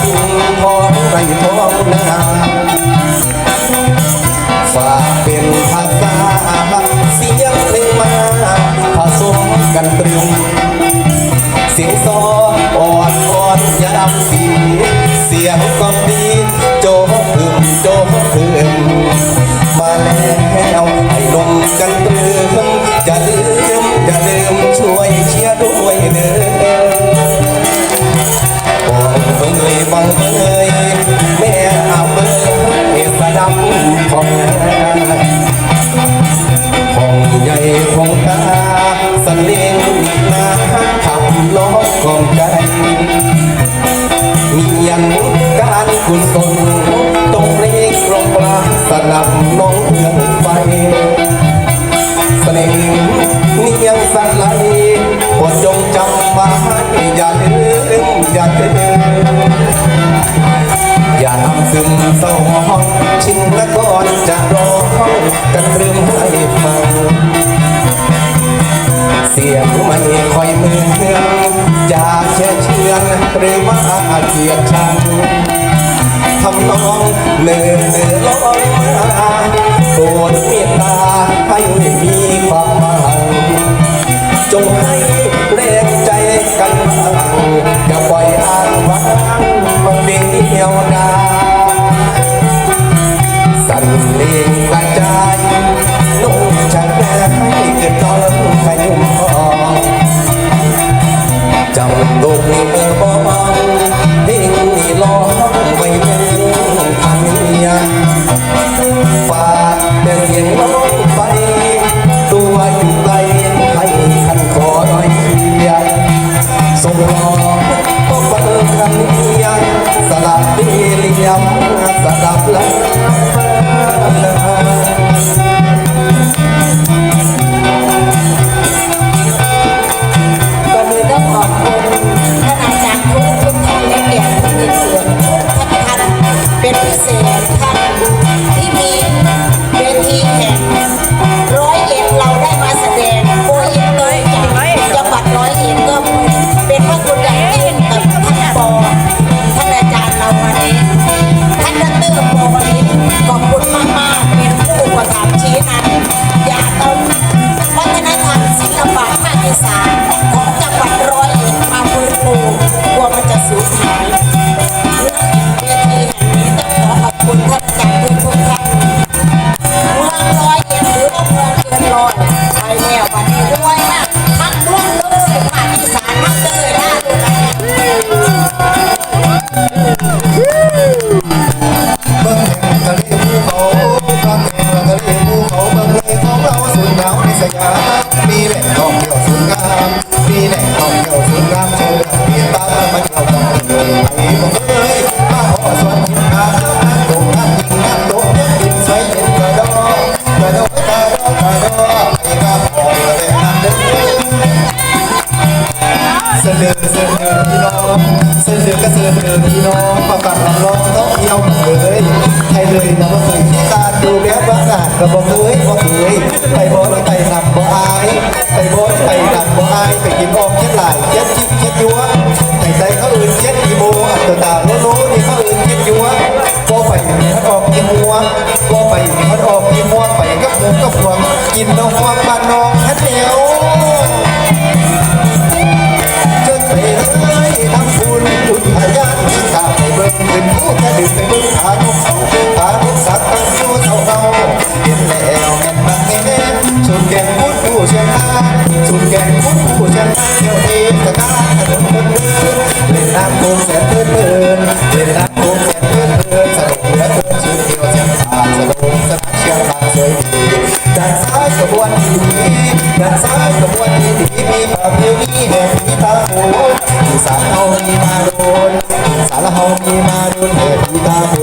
สิ่งพอไปมองน้าฝากเป็นภาษาเสียงเพลงมาผสมกันตรึงเสียงซออดอนอ่อนยามสีเสียงก็ดีโจ้กึ่งโจ้กึ่งมาแล้วับน้องเพื่อนไปเสน่ห์นี่ยังสั่นไหลโปรดจงจำมาให้อย่าลืมอย่าลืมอย่าทำซึมเศร้าห้องชินละก่อนจะร้องกันริ่มให้ฟังเสียงไม่คอยมือเฮืองจะเชื่อเชื่อหรือว่าเกียดชัง ทำนองเลื่อนเลื่อนลอยตัวเมตตาให้มีความหมายจงให้แรงใจกันอย่าปล่อยอ้างว้างมาเดียวดายสั่นเลงกระจายนุ่งชะแนให้เกิดตอน Кабаков.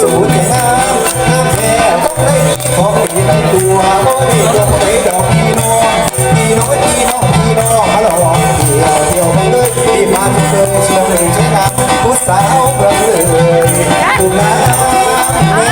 สูดแต่น้ำน้ำแค่ต้ได้มีของดีในตัวก็ได้เรื่อดอกพี่น้องพี่น้องพี่น้องพี่น้ฮัลโหเที่ยวเที่ยวไปเลยพี่มาที่เดินเชียงใหม่ใช่ไหมผู้สาวเพื่อนเลยคุณน้า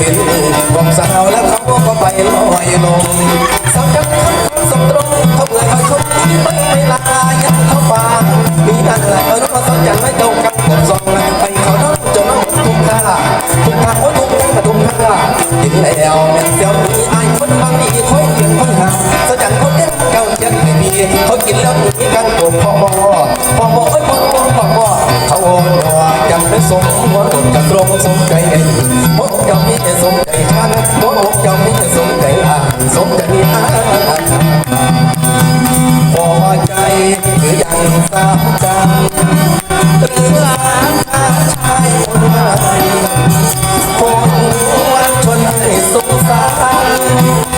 สิ้นของสาวแล้วเขาก็ไปลอยลมสาวจังสมตรงเขาเบื่อยมาชมไม่เวลายังเขาปามีอะไรเออน้องสอวจังไม่เจ้ากันกับสองไปเขาน้องจนน้องทุ่มท่าทุ่มท่าโอ้ทุ่มท่าทุ่มท่ายิ่งแล้วเดี๋ยวมีอายคนบางทีคอยเกี่ยงคนหาสาวจังเขาเล่นเก่าจังไม่มีเขากินแล้วมีกันตัวพ่อพ่อพ่อพ่อเอ้พ่อพ่อพ่อเขาโอ้ นว่าจำได้สมหัวอกจะตรงสมใจไอ้หัวอกเจ้ามีสมใจฉันหัวอกเจ้ามีสมใจอ่านสมใจอ่านพอใจหรือยังทราบจำหรือหลานทาชายคนใหม่คนวันชนให้สงสาร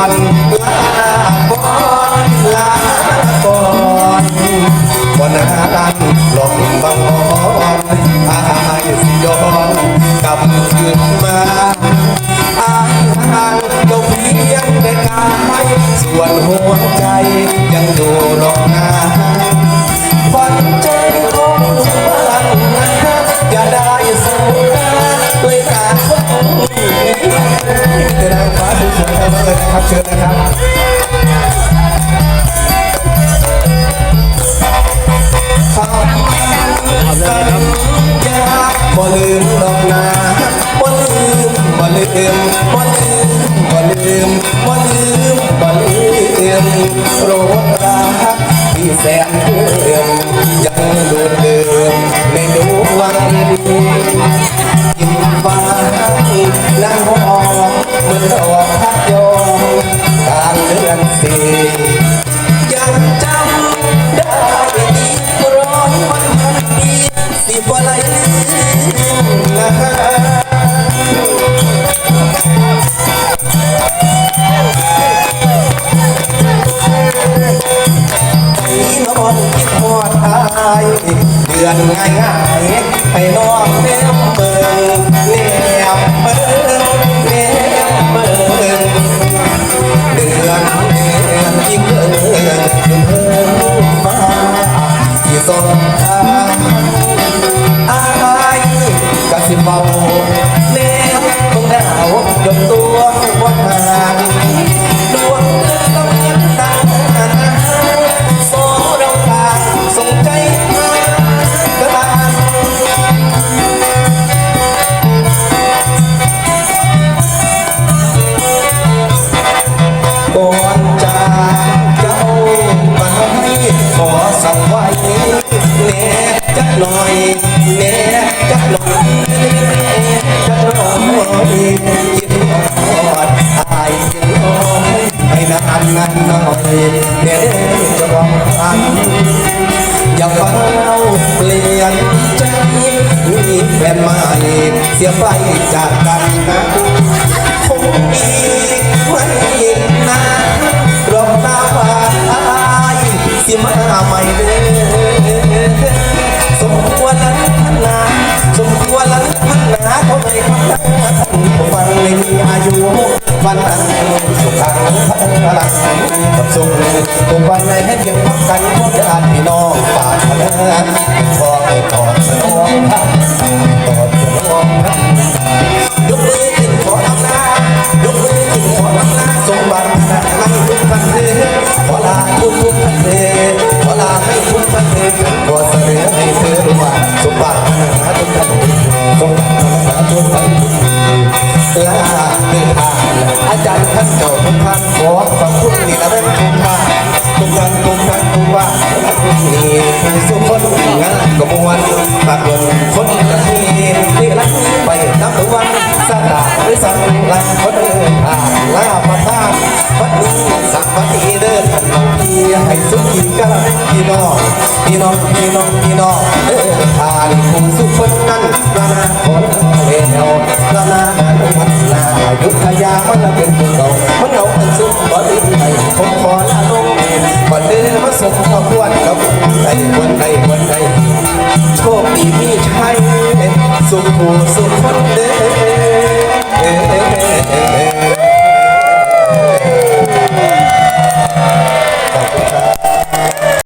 อนลาก่อนลาก่อนบนนนั้นหลงบังอ่อนอายสิยอนกลับคืนมาอายห่างเจ้าเพียงแต่กายส่วนหัวใจยังดูรองหน้า โรดรักที่แสนเลื่อมยังดูเดิมในดวงดีกินฟ้านั่งหอมเหมือนดอกพัดยอมกลางเดือนสี่ยังจำได้ดีร้อนวันพันปีสิบวันไหลนะไป ง่ายง่ายๆให้นอนแนมเบิงแนมเบิงแนมเบิงเดือนเดือนยิ่งเอิญเอิญฟ้าที่ส่งทางอายกะสิเมาแนวคงดาวดวงตัว หน่อยแน่จะรอกทันอย่าเฝ้าเปลี่ยนใจมีแฟนใหม่เสียไปจากกันนะคงมีไม่นานรอบหน้าวาอายสิมาใหม่เด้อสมควรแล้วพันนาสมควรแล้วพันนาเขาไม่พันนาวันไม่มีอายุ วันนั้นสุขังพัฒนาลังกับสุขตุ่มวันในให้เพียงพักกันพบญาติพี่น้องฝากพนันขอให้ตอ กท่านขอขอบคุณนี่ละเด้อทุกท่านทุกท่านทุกท่านทุกว่านี่คือสุขคนงานก็มวลปากลมคนละทีนี่ละไปนับทุกวันสตาหรือสังลังคนเดินผ่านลาประทานวันนี้สักวันนี้เดินที่ให้สุขีกันพี่น้องพี่น้องพี่น้องพี่น้องเดินผ่านผู้สุขคนนั้นนานาคนเลวนานาวันนายุทธยามันเป็นผู้เใดค